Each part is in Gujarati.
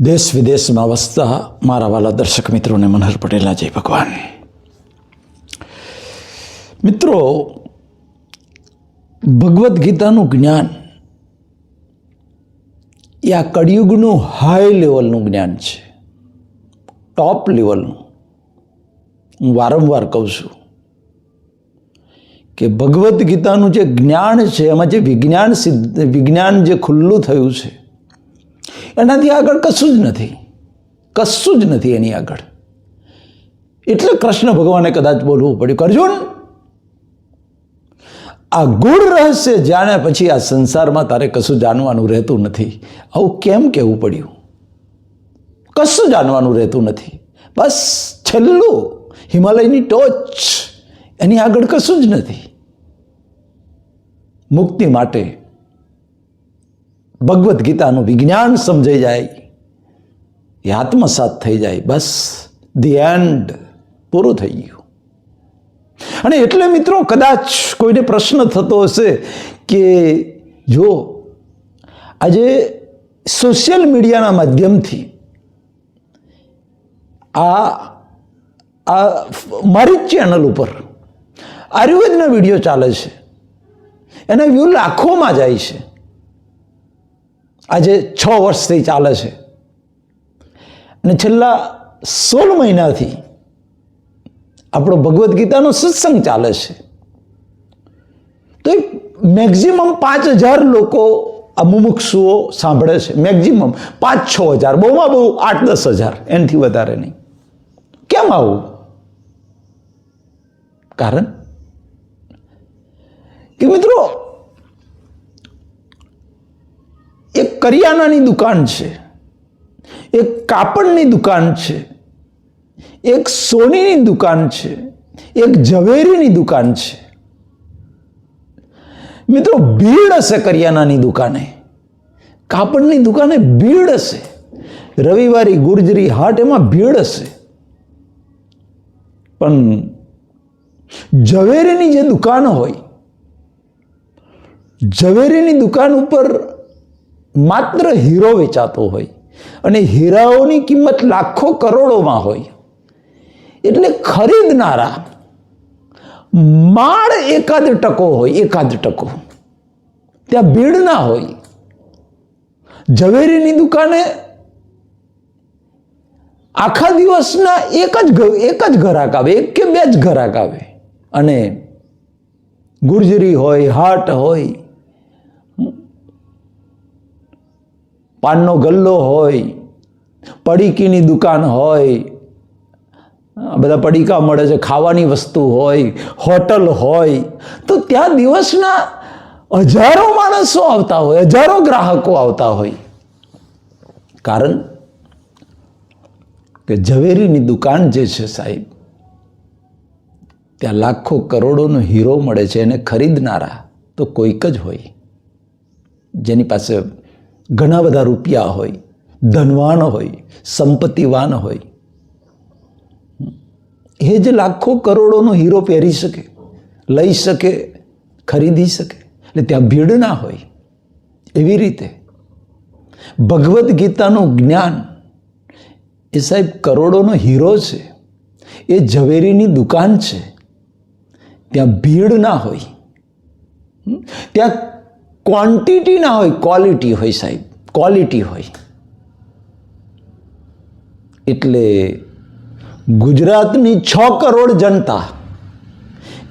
દેશ વિદેશમાં વસતા મારા વાલા દર્શક મિત્રોને મનહર પટેલા જય ભગવાન. મિત્રો, ભગવદ્ ગીતાનું જ્ઞાન એ આ કળિયુગનું હાઈ લેવલનું જ્ઞાન છે. ટોપ લેવલનું હું વારંવાર કહું છું કે ભગવદ્ ગીતાનું જે જ્ઞાન છે, એમાં જે વિજ્ઞાન સિદ્ધ, વિજ્ઞાન જે ખુલ્લું થયું છે એનાથી આગળ કશું જ નથી. કશું જ નથી એની આગળ. એટલે કૃષ્ણ ભગવાને કદાચ બોલવું પડ્યું અર્જુન આ ગુણ રહસ્ય જાણ્યા પછી આ સંસારમાં તારે કશું જાણવાનું રહેતું નથી. આવું કેમ કહેવું પડ્યું? કશું જાણવાનું રહેતું નથી. બસ છેલ્લું હિમાલયની ટોચ. એની આગળ કશું જ નથી. મુક્તિ માટે ભગવદ્ ગીતાનું વિજ્ઞાન સમજાઈ જાય, એ આત્મસાત થઈ જાય, બસ, ધી એન્ડ પૂરું થઈ ગયું. અને એટલે મિત્રો કદાચ કોઈને પ્રશ્ન થતો હશે કે જો આજે સોશિયલ મીડિયાના માધ્યમથી આ આ મારી જ ચેનલ ઉપર આયુર્વેદના વીડિયો ચાલે છે, એના વ્યૂ લાખોમાં જાય છે આજે છ વર્ષથી ચાલે છે. અને છેલ્લા સોળ મહિનાથી આપણો ભગવદ્ ગીતાનો સત્સંગ ચાલે છે. તો મેક્ઝિમમ પાંચ હજાર લોકો આ મુમુક્ષુઓ સાંભળે છે. મેક્ઝિમમ પાંચ છ હજાર, બહુમાં બહુ આઠ દસ હજાર, એનાથી વધારે નહીં. કેમ આવું? કારણ કે મિત્રો એક કરિયાણાની દુકાન છે. એક કાપડની દુકાન છે. એક સોનીની દુકાન છે. એક ઝવેરીની દુકાન છે. મિત્રો, ભીડ હશે કરિયાણાની દુકાને. કાપડની દુકાને ભીડ હશે. રવિવારી ગુર્જરી હાટ એમાં ભીડ હશે. પણ ઝવેરીની જે દુકાન હોય, ઝવેરીની દુકાન ઉપર માત્ર હીરો વેચાતો હોય અને હીરાઓની કિંમત લાખો કરોડોમાં હોય. એટલે ખરીદનારા માળ એકાદ ટકો હોય, એકાદ ટકો. ત્યાં ભીડ ના હોય. ઝવેરીની દુકાને આખા દિવસના એક જ એક જ ગ્રાહક આવે, એક કે બે જ ગ્રાહક આવે. અને ગુર્જરી હોય, હાટ હોય પાનનો ગલ્લો હોય, પડીકીની દુકાન હોય બધા પડીકા મળે છે, ખાવાની વસ્તુ હોય, હોટલ હોય, તો ત્યાં દિવસના હજારો માણસો આવતા હોય, હજારો ગ્રાહકો આવતા હોય. કારણ કે ઝવેરીની દુકાન જે છે સાહેબ, ત્યાં લાખો કરોડોનો હીરો મળે છે, એને ખરીદનારા તો કોઈક જ હોય. જેની પાસે ઘણા બધા રૂપિયા હોય, ધનવાન હોય, સંપત્તિવાન હોય. એ જ લાખો કરોડોનો હીરો પહેરી શકે, લઈ શકે, ખરીદી શકે. એટલે ત્યાં ભીડ ના હોય. એવી રીતે ભગવદ્ ગીતાનું જ્ઞાન એ સાહેબ કરોડોનો હીરો છે, એ ઝવેરીની દુકાન છે. ત્યાં ભીડ ના હોય. ત્યાં ક્વોન્ટિટી ના હોય ક્વોલિટી હોય સાહેબ. ક્વોલિટી હોય. એટલે ગુજરાતની છ કરોડ જનતા,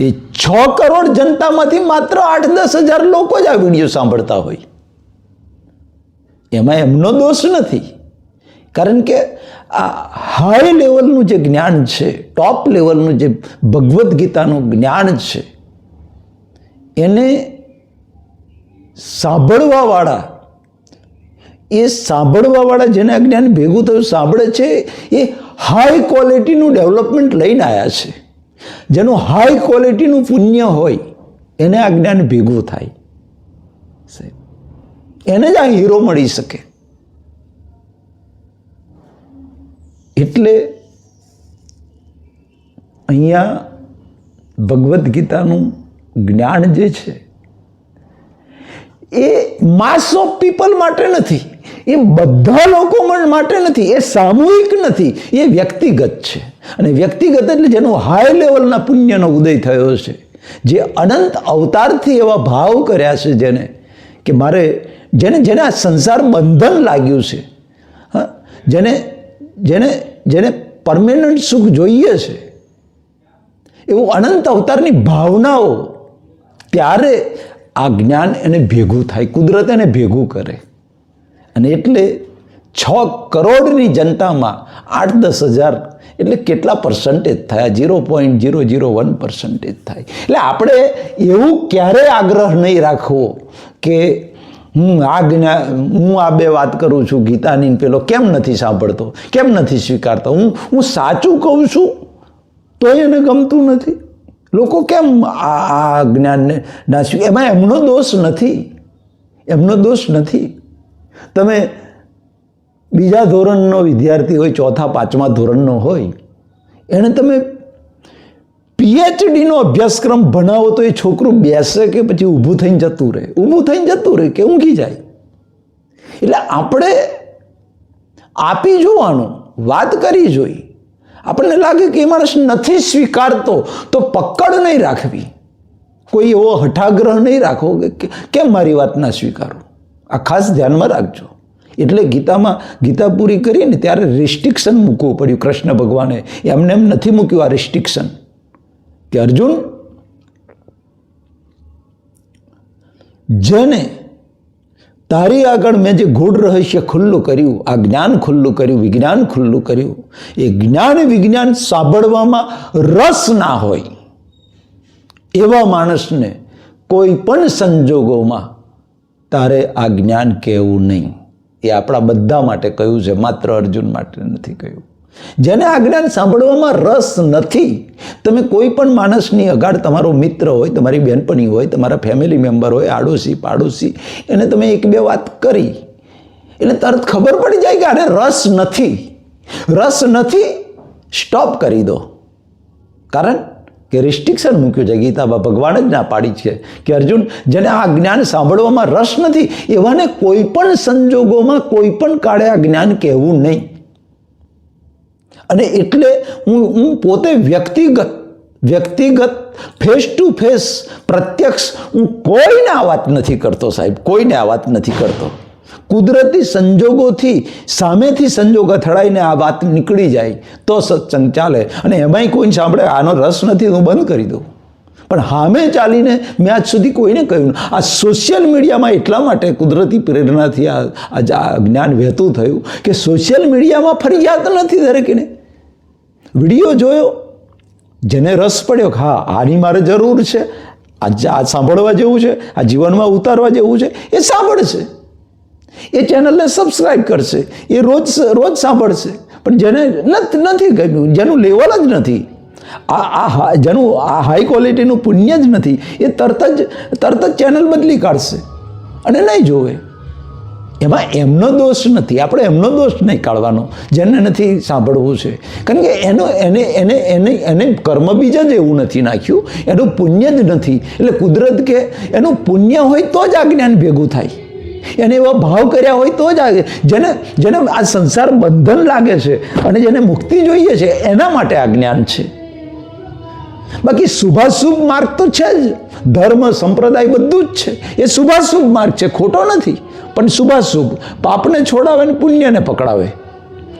એ છ કરોડ જનતામાંથી માત્ર આઠ દસ હજાર લોકો જ આ વીડિયો સાંભળતા હોય. એમાં એમનો દોષ નથી. કારણ કે આ હાઈ લેવલનું જે જ્ઞાન છે ટોપ લેવલનું જે ભગવદ્ ગીતાનું જ્ઞાન છે, એને સાંભળવાવાળા. એ સાંભળવાવાળા જેને આ જ્ઞાન ભેગું થયું, સાંભળે છે, એ હાઈ ક્વોલિટીનું ડેવલપમેન્ટ લઈને આવ્યા છે. જેનું હાઈ ક્વોલિટીનું પુણ્ય હોય, એને આ જ્ઞાન ભેગું થાય. એને જ આ હીરો મળી શકે. એટલે અહીંયા ભગવદ્ ગીતાનું જ્ઞાન જે છે એ માસ ઓફ પીપલ માટે નથી. એ બધા લોકો માટે નથી. એ સામૂહિક નથી. એ વ્યક્તિગત છે. અને વ્યક્તિગત એટલે જેનો હાઈ લેવલના પુણ્યનો ઉદય થયો છે. જે અનંત અવતારથી એવા ભાવ કર્યા છે જેને, કે મારે જેને જેને આ સંસાર બંધન લાગ્યું છે. હા? જેને જેને જેને પરમેનન્ટ સુખ જોઈએ છે. એવું અનંત અવતારની ભાવનાઓ, ત્યારે આ જ્ઞાન એને ભેગું થાય, કુદરત એને ભેગું કરે. અને એટલે છ કરોડની જનતામાં આઠ દસ હજાર, એટલે કેટલા પર્સન્ટેજ થયા? Zero point zero zero one percentage થાય. એટલે આપણે એવું ક્યારેય આગ્રહ નહીં રાખવો કે હું આ જ્ઞા, હું આ બે વાત કરું છું, ગીતાની પેલો, કેમ નથી સાંભળતો? કેમ નથી સ્વીકારતો? હું હું સાચું કહું છું, તોય એને ગમતું નથી. લોકો કેમ આ આ જ્ઞાનને નાસ્યું? એમાં એમનો દોષ નથી. એમનો દોષ નથી. તમે બીજા ધોરણનો વિદ્યાર્થી હોય, ચોથા, પાંચમા ધોરણનો હોય, એને તમે પીએચડીનો અભ્યાસક્રમ ભણાવો તો એ છોકરું બેસે કે પછી ઊભું થઈને જતું રહે? ઊભું થઈને જતું રહે કે ઊંઘી જાય? એટલે આપણે આપી જોવાનું, વાત કરી જોઈ આપણને લાગે કે એ માણસ નથી સ્વીકારતો, તો પકડ નહીં રાખવી. કોઈ એવો હઠાગ્રહ નહીં રાખવો કે કેમ મારી વાત ના સ્વીકારો? આ ખાસ ધ્યાનમાં રાખજો. એટલે ગીતામાં ગીતા પૂરી કરીને ત્યારે રિસ્ટ્રિક્શન મૂકવું પડ્યું કૃષ્ણ ભગવાને. એમને એમ નથી મૂક્યું આ રિસ્ટ્રિક્શન કે અર્જુન, જેને તારી આગળ મેં જે ગૂઢ રહસ્ય ખુલ્લું કર્યું, આ જ્ઞાન ખુલ્લું કર્યું, વિજ્ઞાન ખુલ્લું કર્યું, એ જ્ઞાન વિજ્ઞાન સાંભળવામાં રસ ના હોય એવા માણસને કોઈ પણ સંજોગોમાં તારે આ જ્ઞાન કહેવું નહીં. એ આપણા બધા માટે કહ્યું છે, માત્ર અર્જુન માટે નથી કહ્યું. જેને આ જ્ઞાન સાંભળવામાં રસ નથી, તમે કોઈ પણ માણસની અગાડ તમારો મિત્ર હોય, તમારી બહેનપણી હોય, તમારા ફેમિલી મેમ્બર હોય, આડોશી, પાડોશી, એને તમે એક બે વાત કરી એટલે તરત ખબર પડી જાય કે આને રસ નથી. રસ નથી સ્ટોપ કરી દો. કારણ કે રિસ્ટ્રિક્શન મૂક્યું છે. ગીતામાં ભગવાન જ ના પાડી છે કે અર્જુન, જેને આ જ્ઞાન સાંભળવામાં રસ નથી, એવાને કોઈ પણ સંજોગોમાં કોઈ પણ કાળે આ જ્ઞાન કહેવું નહીં. અને એટલે હું હું પોતે વ્યક્તિગત વ્યક્તિગત ફેસ ટુ ફેસ પ્રત્યક્ષ હું કોઈને આ વાત નથી કરતો સાહેબ, કોઈને આ વાત નથી કરતો. કુદરતી સંજોગોથી, સામેથી સંજોગ અથડાઈને આ વાત નીકળી જાય તો સત્સંગ ચાલે અને એમાંય કોઈને સાંભળે, આનો રસ નથી, હું બંધ કરી દઉં. પણ હામે ચાલીને મેં આજ સુધી કોઈને કહ્યું આ સોશિયલ મીડિયામાં એટલા માટે કુદરતી પ્રેરણાથી આ જ્ઞાન વહેતું થયું કે સોશિયલ મીડિયામાં ફરજિયાત નથી દરેકને વીડિયો જોયો, જેને રસ પડ્યો હા, આની મારે જરૂર છે. આ આ સાંભળવા જેવું છે, આ જીવનમાં ઉતારવા જેવું છે, એ સાંભળશે. એ ચેનલને સબસ્ક્રાઈબ કરશે. એ રોજ રોજ સાંભળશે. પણ જેને નથી ગમ્યું, જેનું લેવલ જ નથી, આ આ જેનું આ હાઈ ક્વોલિટીનું પુણ્ય જ નથી, એ તરત જ તરત જ ચેનલ બદલી કાઢશે અને નહીં જોવે. એમાં એમનો દોષ નથી. આપણે એમનો દોષ નહીં કાઢવાનો. જેને નથી સાંભળવું છે. કારણ કે એનો, એને એને એને એને કર્મ બીજા જ એવું નથી નાખ્યું. એનું પુણ્ય જ નથી. એટલે કુદરત કે એનું પુણ્ય હોય તો જ આ જ્ઞાન ભેગું થાય. એને એવા ભાવ કર્યા હોય તો જ આ જેને જેને આ સંસાર બંધન લાગે છે અને જેને મુક્તિ જોઈએ છે, એના માટે આ જ્ઞાન છે. બાકી શુભાશુભ માર્ગ તો છે જ. ધર્મ, સંપ્રદાય બધું જ છે. એ શુભાશુભ માર્ગ છે. ખોટો નથી. પણ શુભાશુભ, પાપને છોડાવે ને પુણ્યને પકડાવે.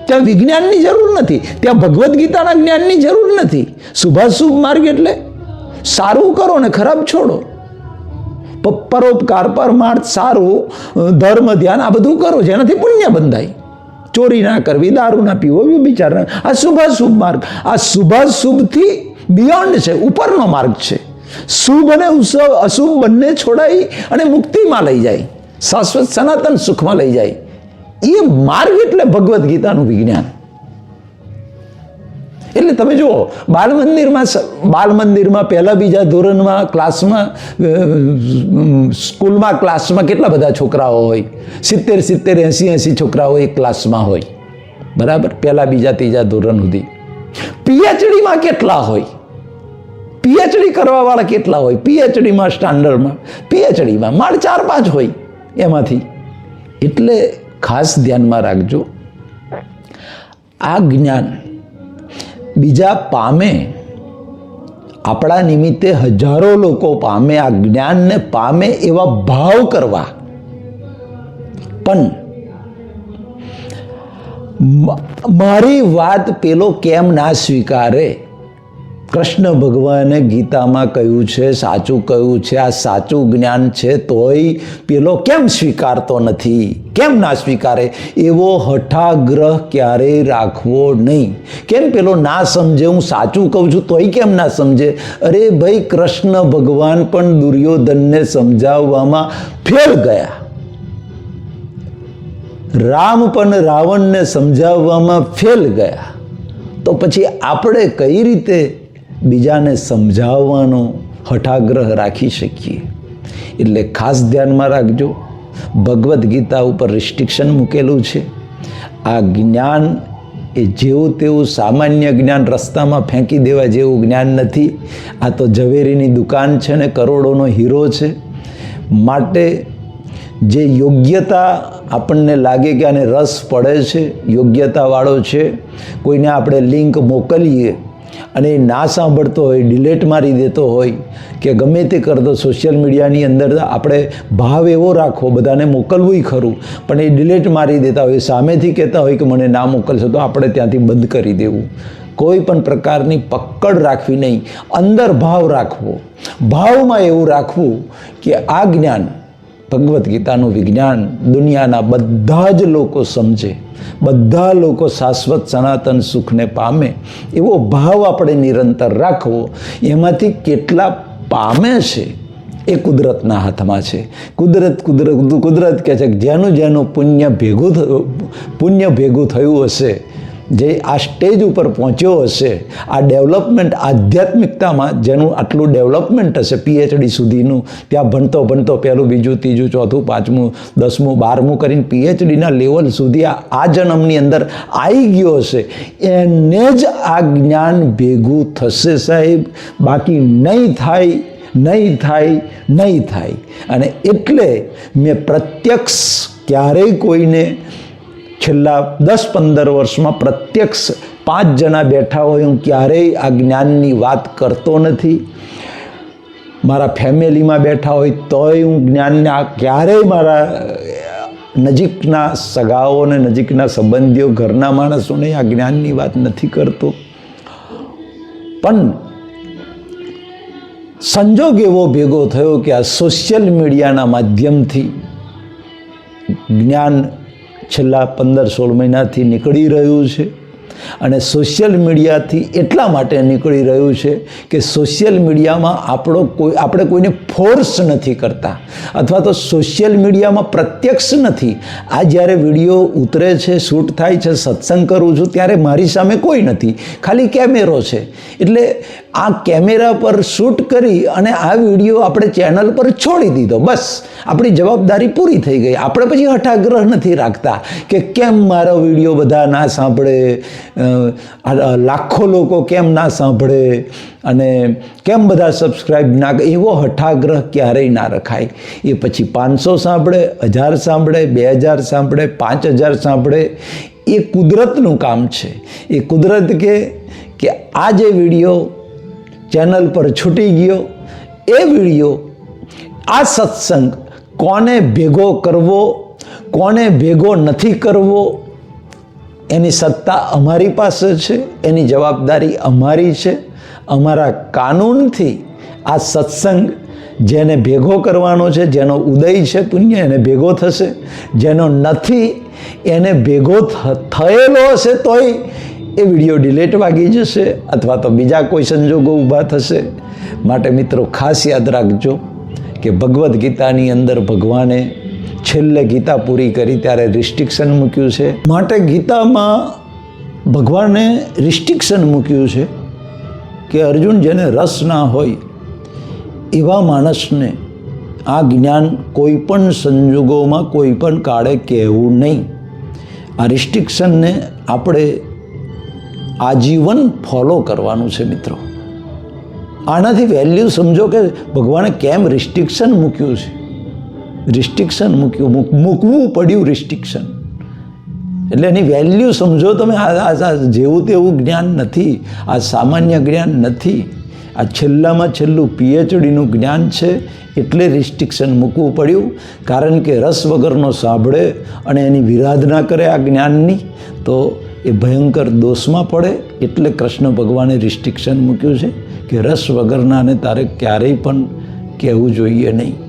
ત્યાં વિજ્ઞાનની જરૂર નથી, ત્યાં ભગવદ્ ગીતાના જ્ઞાનની જરૂર નથી. શુભાશુભ માર્ગ એટલે સારું કરો ને ખરાબ છોડો. પરોપકાર, પરમાર્થ, સારું ધર્મ, ધ્યાન, આ બધું કરો, જેનાથી પુણ્ય બંધાય. ચોરી ના કરવી, દારૂ ના પીવો વિચાર આ શુભાશુભ માર્ગ. આ શુભાશુભથી બિયોન્ડ છે, ઉપરનો માર્ગ છે. શુભ અને અશુભ બંને છોડાઈ અને મુક્તિમાં લઈ જાય. શાશ્વત સનાતન સુખમાં લઈ જાય. એ માર્ગ એટલે ભગવદ્ ગીતાનું વિજ્ઞાન. એટલે તમે જુઓ બાલ મંદિરમાં બાલ મંદિરમાં પહેલા બીજા ધોરણમાં ક્લાસમાં સ્કૂલમાં ક્લાસમાં કેટલા બધા છોકરાઓ હોય? સિત્તેર સિત્તેર, એંસી એંસી છોકરાઓ એક ક્લાસમાં હોય. બરાબર? પહેલા બીજા ત્રીજા ધોરણ સુધી. પીએચડીમાં કેટલા હોય? પીએચડી કરવાવાળા કેટલા હોય? પીએચડીમાં સ્ટાન્ડર્ડમાં પીએચડીમાં માળ ચાર પાંચ હોય. એમાંથી. એટલે ખાસ ધ્યાનમાં રાખજો, આ જ્ઞાન બીજા પામે આપણા નિમિત્તે હજારો લોકો પામે, આ જ્ઞાનને પામે એવા ભાવ કરવા. પણ મારી વાત પેલો કેમ ના સ્વીકારે? કૃષ્ણ ભગવાને ગીતામાં કહ્યું છે, સાચું કહ્યું છે, આ સાચું જ્ઞાન છે, તોય પેલો કેમ સ્વીકારતો નથી? કેમ ના સ્વીકારે? એવો હઠાગ્રહ ક્યારેય રાખવો નહીં. કેમ પેલો ના સમજે? હું સાચું કહું છું, તોય કેમ ના સમજે? અરે ભાઈ, કૃષ્ણ ભગવાન પણ દુર્યોધનને સમજાવવામાં ફેલ ગયા. રામ પણ રાવણને સમજાવવામાં ફેલ ગયા. તો પછી આપણે કઈ રીતે બીજાને સમજાવવાનો હઠાગ્રહ રાખી શકીએ. એટલે ખાસ ધ્યાનમાં રાખજો, ભગવદ્ ગીતા ઉપર રિસ્ટ્રિક્શન મૂકેલું છે. આ જ્ઞાન એ જેવું તેવું સામાન્ય જ્ઞાન રસ્તામાં ફેંકી દેવા જેવું જ્ઞાન નથી. આ તો ઝવેરીની દુકાન છે ને, કરોડોનો હીરો છે. માટે જે યોગ્યતા આપણને લાગે કે આને રસ પડે છે, યોગ્યતાવાળો છે, કોઈને આપણે લિંક મોકલીએ અને એ ના સાંભળતો હોય ડિલેટ મારી દેતો હોય, કે ગમે તે કરતો સોશિયલ મીડિયાની અંદર આપણે ભાવ એવો રાખવો, બધાને મોકલવું ખરું, પણ એ ડિલેટ મારી દેતા હોય સામેથી કહેતા હોય કે મને ના મોકલશો, તો આપણે ત્યાંથી બંધ કરી દેવું. કોઈ પણ પ્રકારની પકડ રાખવી નહીં, અંદર ભાવ રાખવો. ભાવમાં એવું રાખવું કે આ જ્ઞાન ભગવદ્ ગીતાનું વિજ્ઞાન દુનિયાના બધા જ લોકો સમજે, બધા લોકો શાશ્વત સનાતન સુખને પામે, એવો ભાવ આપણે નિરંતર રાખવો, એમાંથી કેટલા પામે છે એ કુદરતના હાથમાં છે. કુદરત કુદરત કુદરત કહે છે કે જેનું જેનું પુણ્ય ભેગું પુણ્ય ભેગું થયું હશે જે આ સ્ટેજ ઉપર પહોંચ્યો હશે, આ ડેવલપમેન્ટ આધ્યાત્મિકતામાં જેનું આટલું ડેવલપમેન્ટ હશે પીએચડી સુધીનું, ત્યાં ભણતો ભણતો પહેલું, બીજું, ત્રીજું, ચોથું, પાંચમું, દસમું, બારમું કરીને પીએચડીના લેવલ સુધી આ જન્મની અંદર આવી ગયો હશે. એને જ આ જ્ઞાન ભેગું થશે સાહેબ. બાકી નહીં થાય નહીં થાય નહીં થાય. અને એટલે મેં પ્રત્યક્ષ ક્યારેય કોઈને છેલ્લા દસ પંદર વર્ષમાં પ્રત્યક્ષ પાંચ જણા બેઠા હોય હું ક્યારેય આ જ્ઞાનની વાત કરતો નથી. મારા ફેમિલીમાં બેઠા હોય તોય હું જ્ઞાનને આ ક્યારેય મારા નજીકના સગાઓ અને નજીકના સંબંધીઓ, ઘરના માણસોને આ જ્ઞાનની વાત નથી કરતો. પણ સંજોગ એવો ભેગો થયો કે આ સોશિયલ મીડિયાના માધ્યમથી જ્ઞાન છેલ્લા પંદર સોળ મહિનાથી નીકળી રહ્યું છે અને સોશિયલ મીડિયાથી એટલા માટે નીકળી રહ્યું છે કે સોશિયલ મીડિયામાં આપણો કોઈ, આપણે કોઈને ફોર્સ નથી કરતા. અથવા તો સોશિયલ મીડિયામાં પ્રત્યક્ષ નથી. આ જ્યારે વીડિયો ઉતરે છે, શૂટ થાય છે, સત્સંગ કરું છું, ત્યારે મારી સામે કોઈ નથી. ખાલી કેમેરો છે. એટલે આ કેમેરા પર શૂટ કરી અને આ વીડિયો આપણે ચેનલ પર છોડી દીધો. બસ, આપણી જવાબદારી પૂરી થઈ ગઈ. આપણે પછી હઠાગ્રહ નથી રાખતા કે કેમ મારો વીડિયો બધા ના સાંભળે લાખો લોકો કેમ ના સાંભળે અને કેમ બધા સબસ્ક્રાઈબ ના? એવો હઠાગ્રહ ક્યારેય ના રખાય. એ પછી પાંચસો સાંભળે, હજાર સાંભળે, બે હજાર સાંભળે, પાંચ હજાર સાંભળે, એ કુદરતનું કામ છે. એ કુદરત કે આ જે વીડિયો ચેનલ પર છૂટી ગયો. એ વીડિયો, આ સત્સંગ કોને ભેગો કરવો, કોને ભેગો નથી કરવો, એની સત્તા અમારી પાસે છે, એની જવાબદારી અમારી છે. અમારા કાનૂનથી આ સત્સંગ જેને ભેગો કરવાનો છે, જેનો ઉદય છે, પુણ્ય એને ભેગો થશે. જેનો નથી, એને ભેગો થયેલો હશે તોય એ વીડિયો ડિલેટ વાગી જશે અથવા તો બીજા કોઈ સંજોગો ઊભા થશે. માટે મિત્રો ખાસ યાદ રાખજો કે ભગવદ્ ગીતાની અંદર ભગવાને છેલ્લે ગીતા પૂરી કરી ત્યારે રિસ્ટ્રિક્શન મૂક્યું છે. માટે ગીતામાં ભગવાને રિસ્ટ્રિક્શન મૂક્યું છે કે અર્જુન જેને રસ ના હોય એવા માણસને આ જ્ઞાન કોઈ પણ સંજોગોમાં કોઈ પણ કાળે કહેવું નહીં. આ રિસ્ટ્રિક્શનને આપણે આજીવન ફોલો કરવાનું છે મિત્રો. આનાથી વેલ્યુ સમજો કે ભગવાને કેમ રિસ્ટ્રિક્શન મૂક્યું છે? રિસ્ટ્રિક્શન મૂક્યું, મૂક- મૂકવું પડ્યું રિસ્ટ્રિક્શન એટલે એની વેલ્યુ સમજો તમે, આ જેવું તેવું જ્ઞાન નથી, આ સામાન્ય જ્ઞાન નથી. આ છેલ્લામાં છેલ્લું પીએચડીનું જ્ઞાન છે, એટલે રિસ્ટ્રિક્શન મૂકવું પડ્યું. કારણ કે રસ વગરનો સાંભળે અને એની વિરાધના કરે આ જ્ઞાનની, તો એ ભયંકર દોષમાં પડે એટલે કૃષ્ણ ભગવાને રિસ્ટ્રિક્શન મૂક્યું છે કે રસ વગરનાને તારે ક્યારેય પણ કહેવું જોઈએ નહીં.